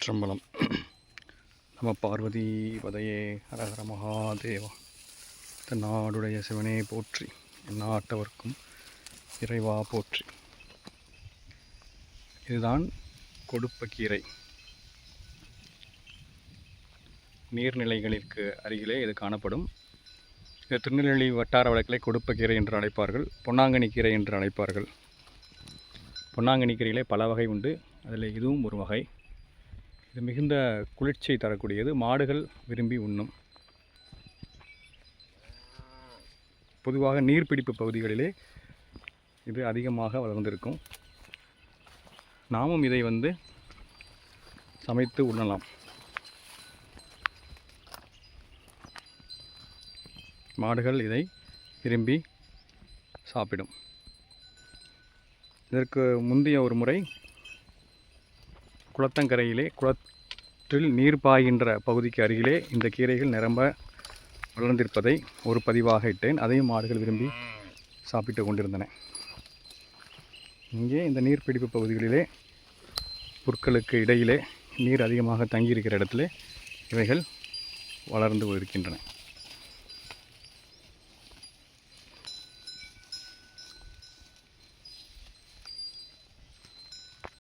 திருச்சிற்றம்பலம். நம பார்வதி பதையே ஹரஹர மகாதேவா. நாடுடைய சிவனே போற்றி நாட்டவர்க்கும் இறைவா போற்றி. இதுதான் கொடுப்பக்கீரை நீர்நிலைகளிற்கு அருகிலே இது காணப்படும். இது திருநெல்வேலி வட்டார வழக்கிலே கொடுப்பக்கீரை என்று அழைப்பார்கள் பொன்னாங்கண்ணி கீரை என்று அழைப்பார்கள். பொன்னாங்கண்ணி கீரையிலே பல வகை உண்டு. அதில் இதுவும் ஒரு வகை. இது மிகுந்த குளிர்ச்சியை தரக்கூடியது. மாடுகள் விரும்பி உண்ணும். பொதுவாக நீர்பிடிப்பு பகுதிகளிலே இது அதிகமாக வளர்ந்திருக்கும். நாமும் இதை வந்து சமைத்து உண்ணலாம். மாடுகள் இதை விரும்பி சாப்பிடும். இதற்கு முந்தைய ஒரு முறை குளத்தங்கரையிலே குளத்தில் நீர் பாய்கின்ற பகுதிக்கு அருகிலே இந்த கீரைகள் நிரம்ப வளர்ந்திருப்பதை ஒரு பதிவாக இட்டேன். அதையும் மாடுகள் விரும்பி சாப்பிட்டு கொண்டிருந்தன. இங்கே இந்த நீர்பிடிப்பு பகுதிகளிலே புற்களுக்கு இடையிலே நீர் அதிகமாக தங்கியிருக்கிற இடத்துல இவைகள் வளர்ந்து இருக்கின்றன